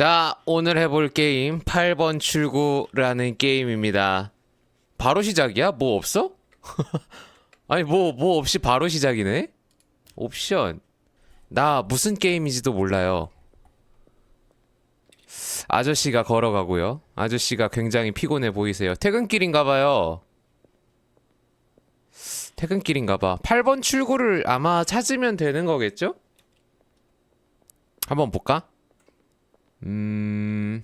자, 오늘 해볼 게임 8번 출구라는 게임입니다. 바로 시작이야? 뭐 없어? 아니, 뭐, 뭐 없이 바로 시작이네? 옵션. 나 무슨 게임인지도 몰라요. 아저씨가 걸어가고요. 아저씨가 굉장히 피곤해 보이세요. 퇴근길인가봐요. 퇴근길인가봐. 8번 출구를 아마 찾으면 되는 거겠죠? 한번 볼까? 음...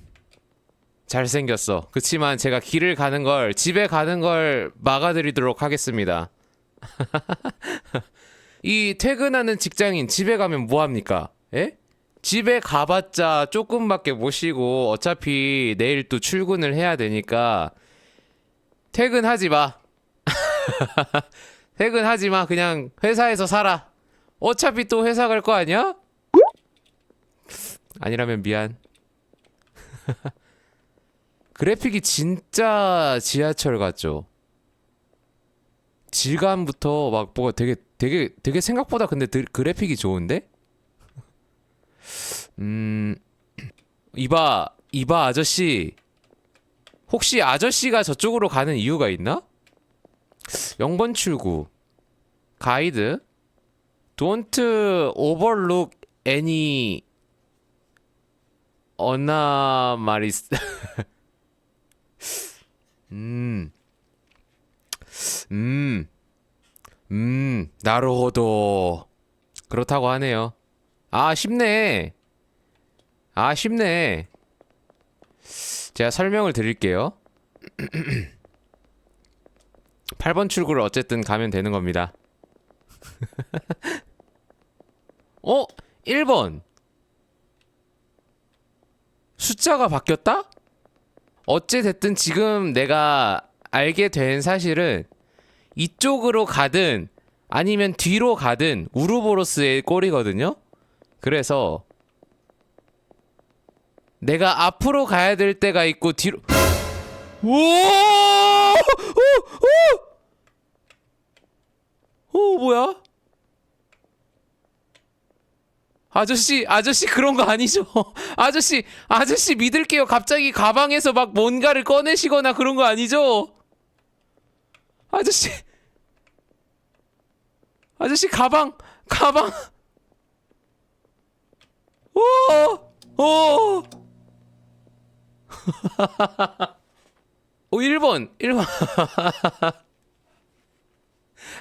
잘생겼어. 그치만 제가 길을 가는 걸, 집에 가는 걸 막아드리도록 하겠습니다. 이 퇴근하는 직장인 집에 가면 뭐합니까? 에? 집에 가봤자 조금밖에 못 쉬고 어차피 내일 또 출근을 해야 되니까 퇴근하지 마. 퇴근하지 마. 그냥 회사에서 살아. 어차피 또 회사 갈 거 아니야? 아니라면 미안. 그래픽이 진짜 지하철 같죠? 질감부터 막 뭐가 되게 되게 되게 생각보다 근데 드- 그래픽이 좋은데? 음 이봐 이봐 아저씨 혹시 아저씨가 저쪽으로 가는 이유가 있나? 0번 출구 가이드 Don't overlook any 어나 마리스 음. 음. 음, 나루호도. 그렇다고 하네요. 아, 쉽네. 아, 쉽네. 제가 설명을 드릴게요. 8번 출구를 어쨌든 가면 되는 겁니다. 어? 1번. 숫자가 바뀌었다? 어찌됐든 지금 내가 알게 된 사실은 이쪽으로 가든 아니면 뒤로 가든 우르보로스의 꼴이거든요. 그래서 내가 앞으로 가야 될 때가 있고 뒤로 오! 오! 오! 오 뭐야? 아저씨, 아저씨 그런 거 아니죠? 아저씨, 아저씨 믿을게요. 갑자기 가방에서 막 뭔가를 꺼내시거나 그런 거 아니죠? 아저씨, 아저씨 가방, 가방. 오, 오. 오, 1번, 1번.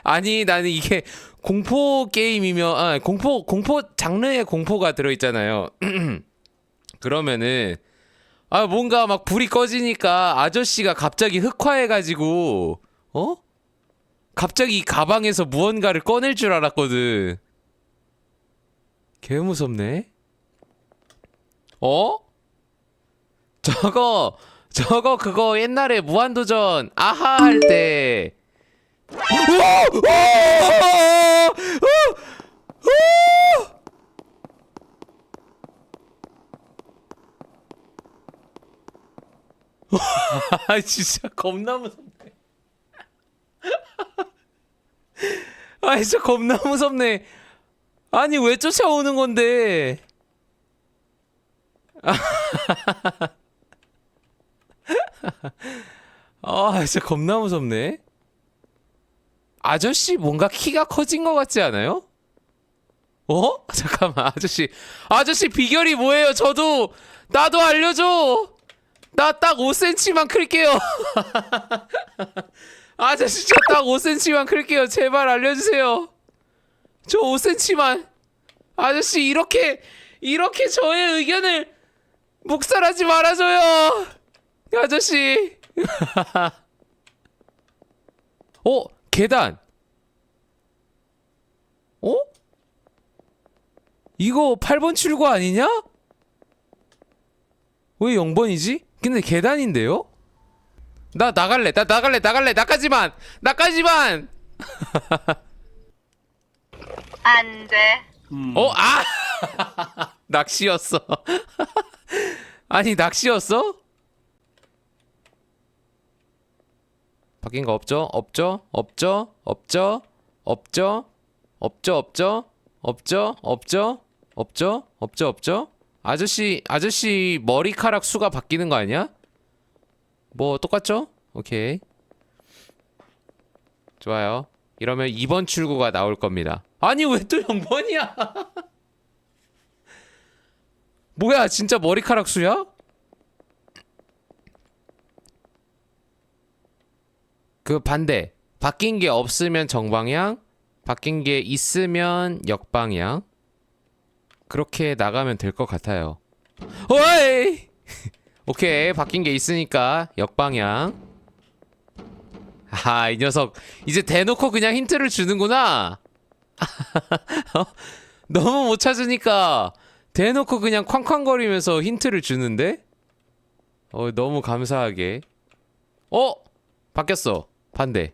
아니, 나는 이게 공포 게임이면, 아, 공포, 공포 장르의 공포가 들어있잖아요. 그러면은, 아, 뭔가 막 불이 꺼지니까 아저씨가 갑자기 흑화해가지고, 어? 갑자기 이 가방에서 무언가를 꺼낼 줄 알았거든. 개 무섭네. 어? 저거, 저거 그거 옛날에 무한도전 아하 할 때. 아 진짜 겁나 무섭네. 아 진짜 겁나 무섭네. 아니 왜 쫓아오는 건데? 아 진짜 겁나 무섭네. 아저씨 뭔가 키가 커진 것 같지 않아요? 어? 잠깐만 아저씨 아저씨 비결이 뭐예요? 저도 나도 알려줘. 나 딱 5cm만 클게요. 아저씨 저 딱 5cm만 클게요. 제발 알려주세요. 저 5cm만. 아저씨 이렇게 이렇게 저의 의견을 묵살하지 말아줘요. 아저씨. 어 계단. 어? 이거 8번 출구 아니냐? 왜 0번이지? 근데 계단인데요? 나 나갈래. 나 나갈래. 나갈래. 나까지만. 나까지만. 안 돼. 어? 아! 낚시였어. 아니, 낚시였어? 바뀐 거 없죠? 없죠? 없죠? 없죠? 없죠? 없죠? 없죠? 없죠? 없죠? 없죠? 없죠? 없죠? 아저씨 아저씨 머리카락 수가 바뀌는 거 아니야? 뭐 똑같죠? 오케이. 좋아요. 이러면 2번 출구가 나올 겁니다. 아니 왜 또 0번이야? 뭐야 진짜 머리카락 수야? 그 반대. 바뀐 게 없으면 정방향, 바뀐 게 있으면 역방향. 그렇게 나가면 될 것 같아요. 오이! 오케이, 바뀐 게 있으니까 역방향. 아, 이 녀석 이제 대놓고 그냥 힌트를 주는구나. 어? 너무 못 찾으니까 대놓고 그냥 쾅쾅거리면서 힌트를 주는데? 어, 너무 감사하게. 어? 바뀌었어. 반대.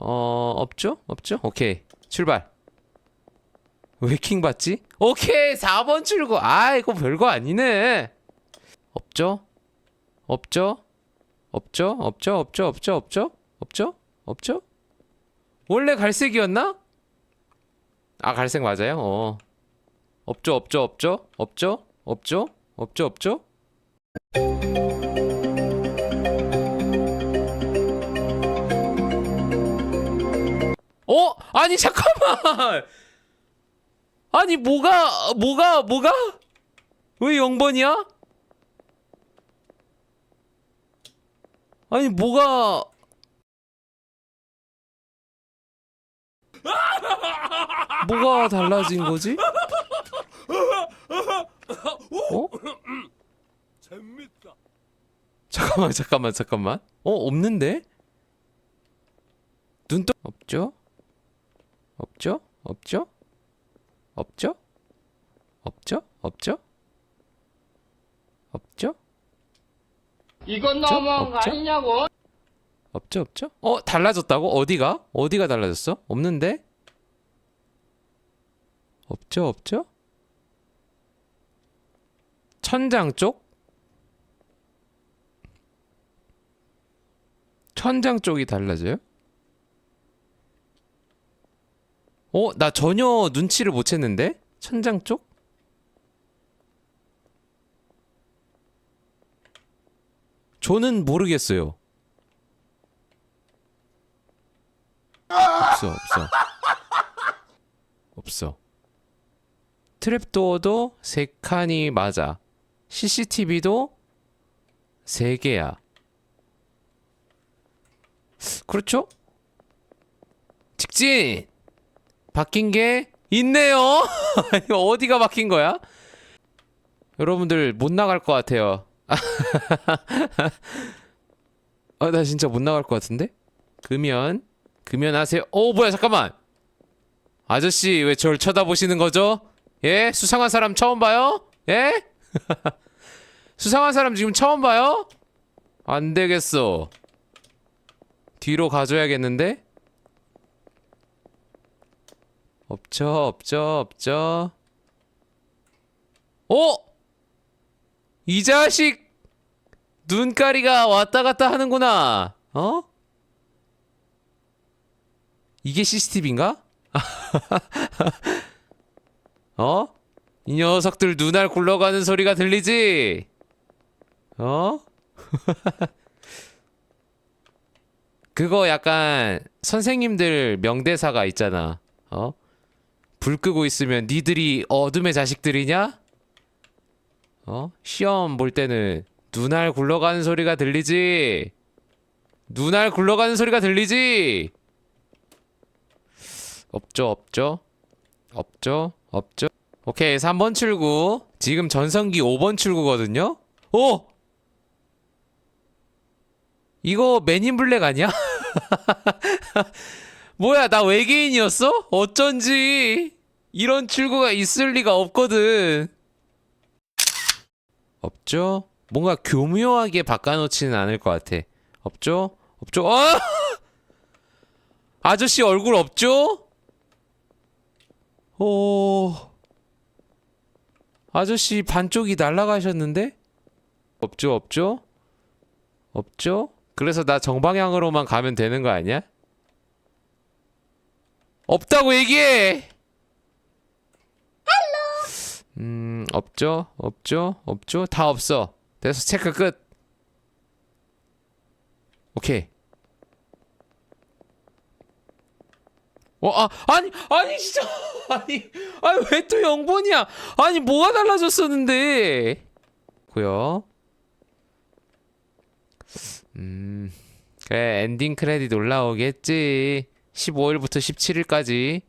어, 없죠? 없죠? 오케이. 출발. 웨킹 받지? 오케이. 4번 출구. 아, 이거 별거 아니네. 없죠? 없죠? 없죠? 없죠? 없죠? 없죠? 없죠? 없죠? 없죠? 원래 갈색이었나? 아, 갈색 맞아요? 어. 없죠? 없죠? 없죠? 없죠? 없죠? 없죠? 없죠? 아니 잠깐만. 아니 뭐가 뭐가 뭐가 왜 0번이야? 아니 뭐가 뭐가 달라진 거지? 어? 재밌다. 잠깐만 잠깐만 잠깐만 어 없는데 눈떠 없죠 없죠? 없죠? 없죠? 없죠? 없죠? 없죠? 이건? 너무한 거 없죠? 아니냐고? 없죠? 없죠? 어 달라졌다고? 어디가? 어디가 달라졌어? 없는데? 없죠? 없죠? 천장 쪽? 천장 쪽이 달라져요? 어, 나 전혀 눈치를 못 챘는데? 천장 쪽? 저는 모르겠어요. 없어, 없어. 없어. 트랩도어도 세 칸이 맞아. CCTV도 세 개야. 그렇죠? 직진! 바뀐 게 있네요! 어디가 바뀐 거야? 여러분들 못 나갈 것 같아요. 아, 나 진짜 못 나갈 것 같은데? 금연. 금연 하세요. 오, 뭐야, 잠깐만! 아저씨, 왜 저를 쳐다보시는 거죠? 예? 수상한 사람 처음 봐요? 예? 수상한 사람 지금 처음 봐요? 안 되겠어. 뒤로 가줘야겠는데? 없죠, 없죠, 없죠. 어? 이 자식! 눈가리가 왔다 갔다 하는구나. 어? 이게 CCTV인가? 어? 이 녀석들 눈알 굴러가는 소리가 들리지? 어? 그거 약간 선생님들 명대사가 있잖아. 어? 불 끄고 있으면 니들이 어둠의 자식들이냐? 어? 시험 볼 때는 눈알 굴러가는 소리가 들리지? 눈알 굴러가는 소리가 들리지? 없죠, 없죠? 없죠? 없죠? 오케이, 3번 출구. 지금 전성기 5번 출구거든요? 오! 이거 맨인 블랙 아니야? 뭐야 나 외계인이었어? 어쩐지 이런 출구가 있을 리가 없거든. 없죠? 뭔가 교묘하게 바꿔놓지는 않을 것 같아. 없죠? 없죠? 어! 아저씨 얼굴 없죠? 오. 아저씨 반쪽이 날아가셨는데? 없죠, 없죠? 없죠? 그래서 나 정방향으로만 가면 되는 거 아니야? 없다고 얘기해! 음, 없죠? 없죠? 없죠? 다 없어. 됐어, 체크 끝. 오케이. 어, 아, 아니, 아니, 진짜. 아니, 아니, 왜 또 0번이야? 아니, 뭐가 달라졌었는데? 고요. 음, 그래, 엔딩 크레딧 올라오겠지. 15일부터 17일까지.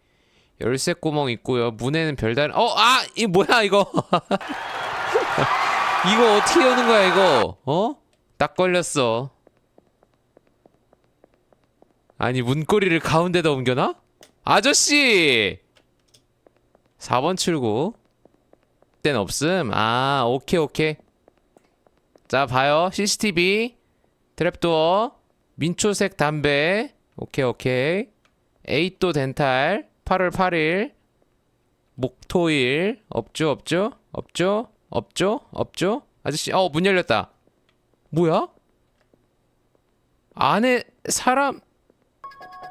열쇠 구멍 있고요. 문에는 별다른, 어, 아! 이 뭐야, 이거. 이거 어떻게 여는 거야, 이거? 어? 딱 걸렸어. 아니, 문고리를 가운데다 옮겨놔? 아저씨! 4번 출구. 땐 없음. 아, 오케이, 오케이. 자, 봐요. CCTV. 트랩도어. 민초색 담배. 오케이, 오케이. 에이또 덴탈. 8월 8일. 목토일. 없죠, 없죠? 없죠? 없죠? 없죠? 아저씨, 어, 문 열렸다. 뭐야? 안에 사람,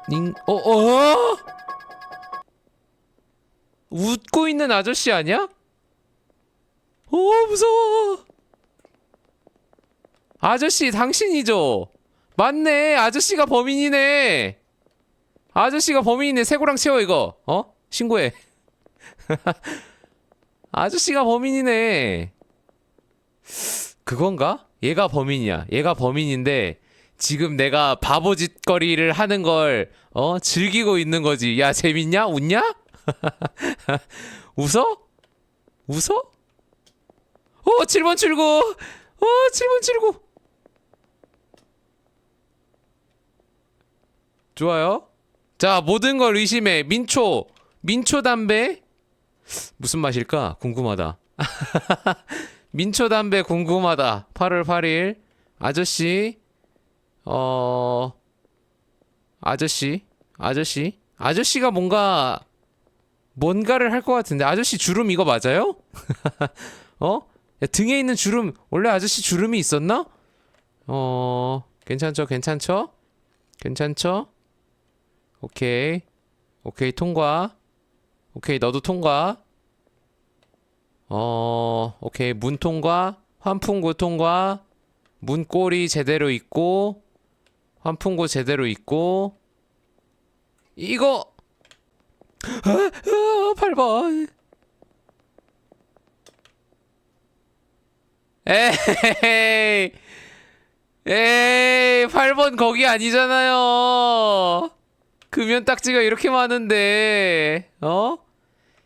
닌, 어, 어? 웃고 있는 아저씨 아니야? 어, 무서워. 아저씨, 당신이죠? 맞네. 아저씨가 범인이네. 아저씨가 범인이네. 새고랑 채워, 이거. 어? 신고해. 아저씨가 범인이네. 그건가? 얘가 범인이야. 얘가 범인인데 지금 내가 바보 짓거리를 하는 걸 어? 즐기고 있는 거지. 야, 재밌냐? 웃냐? 웃어? 웃어? 어, 7번 출구. 어, 7번 출구. 좋아요. 자, 모든 걸 의심해. 민초. 민초 담배. 무슨 맛일까? 궁금하다. 민초 담배 궁금하다. 8월 8일. 아저씨. 어. 아저씨. 아저씨. 아저씨가 뭔가 뭔가를 할 것 같은데. 아저씨 주름 이거 맞아요? 어? 야, 등에 있는 주름 원래 아저씨 주름이 있었나? 어. 괜찮죠? 괜찮죠? 괜찮죠? 오케이. 오케이 통과. 오케이 너도 통과. 어, 오케이. 문 통과, 환풍구 통과, 문꼬리 제대로 있고, 환풍구 제대로 있고, 이거! 아, 아, 8번. 에헤이, 에이, 8번 거기 아니잖아요. 금연 딱지가 이렇게 많은데, 어?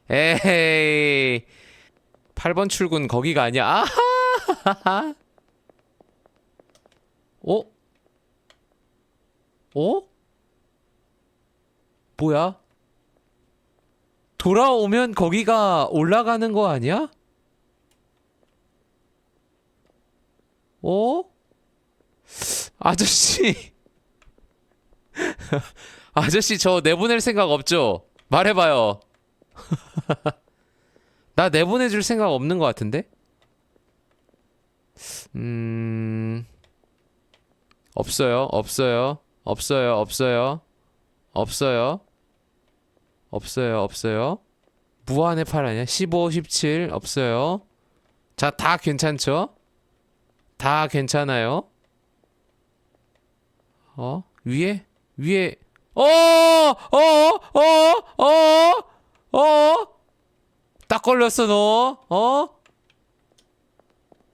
에헤이. 8번 출근 거기가 아니야. 어? 어? 뭐야? 돌아오면 거기가 올라가는 거 아니야? 어? 아저씨. 아저씨 저 내보낼 생각 없죠? 말해봐요. 나 내보내줄 생각 없는 것 같은데? 음, 없어요, 없어요, 없어요, 없어요, 없어요, 없어요, 없어요. 무한의 8 아니야? 15, 17, 없어요. 자, 다 괜찮죠? 다 괜찮아요. 어? 위에? 위에? 어! 어! 어! 어! 어! 딱 걸렸어 너 어?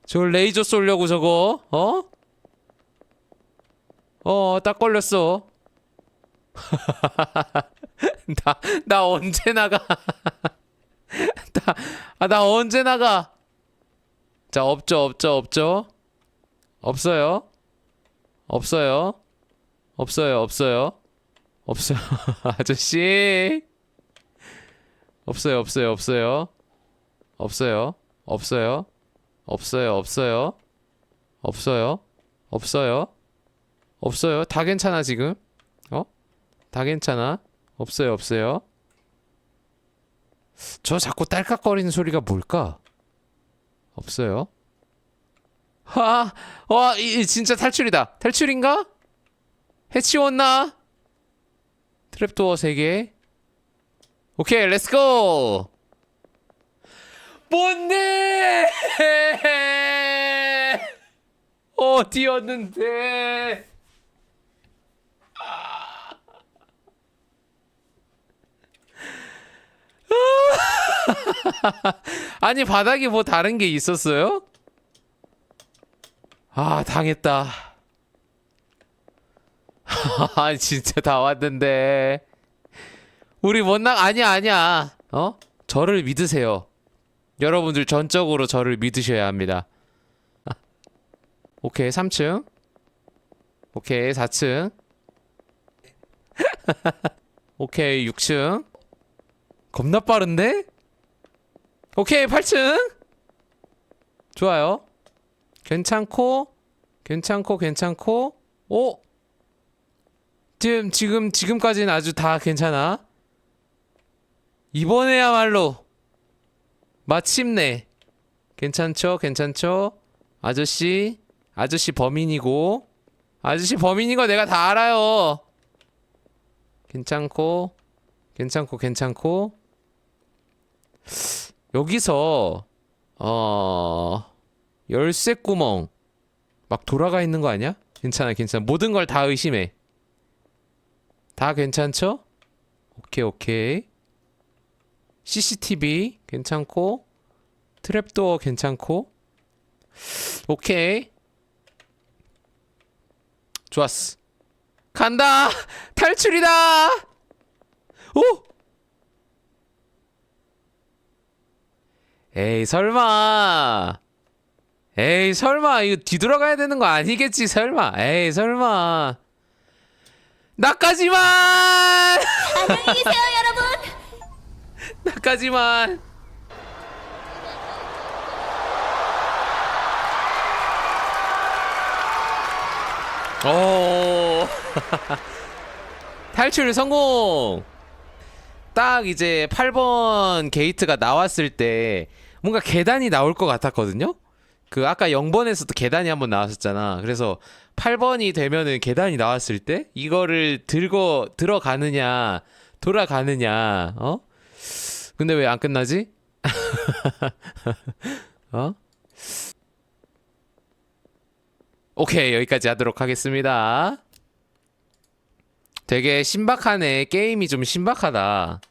저 레이저 쏠려고 저거 어? 어 딱 걸렸어 나, 나 언제 나가 나, 아, 나 언제 나가 자 없죠 없죠 없죠 없어요 없어요 없어요 없어요 없어요. 아저씨. 없어요 없어요 없어요. 없어요 없어요. 없어요 없어요. 없어요 없어요. 없어요. 다 괜찮아 지금? 어? 다 괜찮아? 없어요 없어요. 저 자꾸 딸깍거리는 소리가 뭘까? 없어요. 하, 와, 이, 이 진짜 탈출이다. 탈출인가? 해치웠나? 트랩도어 3개. 오케이, 렛츠고! 뭔데? 어디였는데? 아니, 바닥에 뭐 다른 게 있었어요? 아, 당했다. 아, 진짜 다 왔는데. 우리 못나 아니야, 아니야. 어? 저를 믿으세요. 여러분들 전적으로 저를 믿으셔야 합니다. 아. 오케이, 3층. 오케이, 4층. 오케이, 6층. 겁나 빠른데? 오케이, 8층. 좋아요. 괜찮고 괜찮고 괜찮고 오 지금 지금 지금까지는 아주 다 괜찮아? 이번에야말로 마침내 괜찮죠? 괜찮죠? 아저씨 아저씨 범인이고 아저씨 범인인 거 내가 다 알아요. 괜찮고 괜찮고 괜찮고. 여기서 어 열쇠 구멍 막 돌아가 있는 거 아니야? 괜찮아 괜찮아. 모든 걸 다 의심해 다 괜찮죠? 오케이 오케이. CCTV 괜찮고 트랩도어 괜찮고. 오케이. 좋았어. 간다! 탈출이다! 오! 에이 설마. 에이 설마. 이거 뒤돌아가야 되는 거 아니겠지 설마. 에이 설마 나까지만! 안녕히 계세요, 여러분. 나까지만! 오. 탈출 성공! 딱 이제 8번 게이트가 나왔을 때 뭔가 계단이 나올 것 같았거든요 그 아까 0번에서도 계단이 한번 나왔었잖아. 그래서 8번이 되면은 계단이 나왔을 때 이거를 들고 들어가느냐 돌아가느냐 어? 근데 왜 안 끝나지? 어? 오케이 여기까지 하도록 하겠습니다. 되게 신박하네 게임이 좀 신박하다.